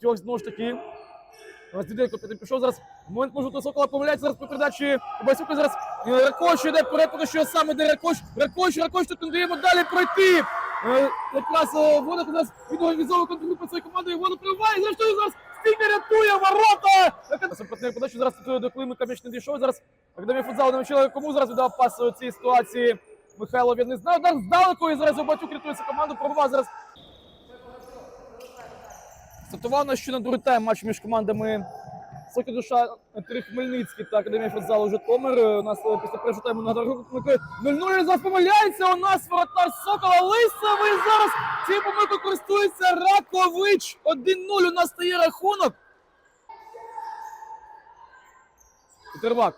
Цього знову ж таки. Роздіденко пішов зараз. Момент можу до Сокола помиляється зараз по передачі. Басюка зараз Ракош йде вперед, поки що сам іде Ракош. Ракош, Ракош, тут не даємо далі пройти. Е, якраз е, Вонах у нас відорганізовує контргрупу цієї команди. Воно триває. Зрештою зараз стільки рятує ворота. Супротивник подачу зараз е, до Климика м'яч не дійшов. Зараз Академія футзалу не навчила, кому зараз віддав пас у цій ситуації. Михайло він не знає. Удар здалеку і зараз Горбатюк рятується команду. Пробував зараз Стартував на що на другий тайм матч між командами Соки Душа Три Хмельницький та Академія футзалу Житомир. Е, У нас е, після першого тайму на рахунок 0-0 зараз помиляється. У нас воротар Сокола Лисовий зараз цією помилкою користується Ракович. 1-0 у нас стає рахунок. Петервак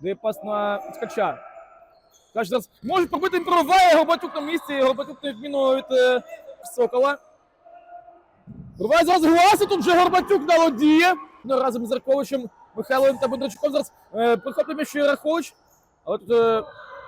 дає пас на Ткача. Зараз може пробити він прориває Горбатюк на місці. Горбатюк на відміну від е, Сокола. Руває зараз гласи, тут вже Горбатюк діє. Ну, разом з Зарковичем, Михайловим та Бондарчуком зараз е, приходить м'яч Рахович. Але тут е,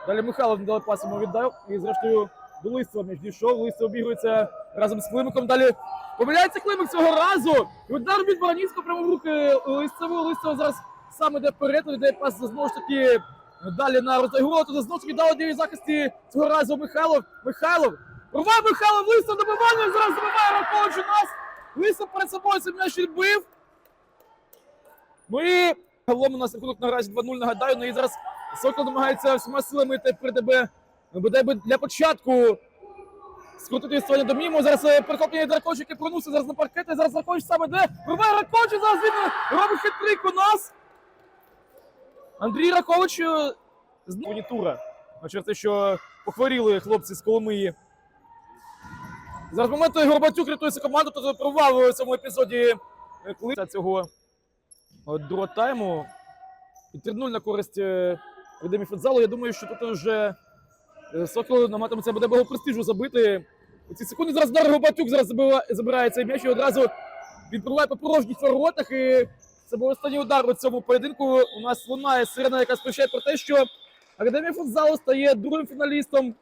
далі Михайлов не дали пас йому віддав. І зрештою до Лисова м'яч дійшов. Лисов обігрується разом з Климиком. Далі помиляється Климик цього разу. І удар від Баранівського прямо в руки Лисову. Лисов зараз сам іде вперед, йде пас знову ж таки далі на розігру. Тут знову ж дії захисті цього разу Михайлов. Михайлов. Рває Михайлов, Лисов добивання, зараз забиває Рахович у нас. Лисов перед собою цей м'яч відбив. Ну і загалом у нас рахунок наразі 2-0, нагадаю. Ну і зараз Сокол намагається всіма силами йти при тебе. Бодай би для початку скрутити сьогодні до міму. Зараз е, перехоплення Дракоч, який пронувся зараз на паркети. Зараз Дракоч саме де. Рває Ракоч, і зараз він робить хитрик у нас. Андрій Ракович е, з монітура. Через те, що похворіли хлопці з Коломиї. Зараз моменту Горбатюк рятується команду, тут провал у цьому епізоді е, коли цього е, другого тайму. І 3-0 на користь Академії футзалу. Я думаю, що тут вже Сокол намагатиметься буде було престижу забити. У ці секунди зараз Дар Горбатюк зараз забирає цей м'яч і одразу він пробиває по порожніх воротах. І це був останній удар у цьому поєдинку. У нас лунає сирена, яка сповіщає про те, що Академія футзалу стає другим фіналістом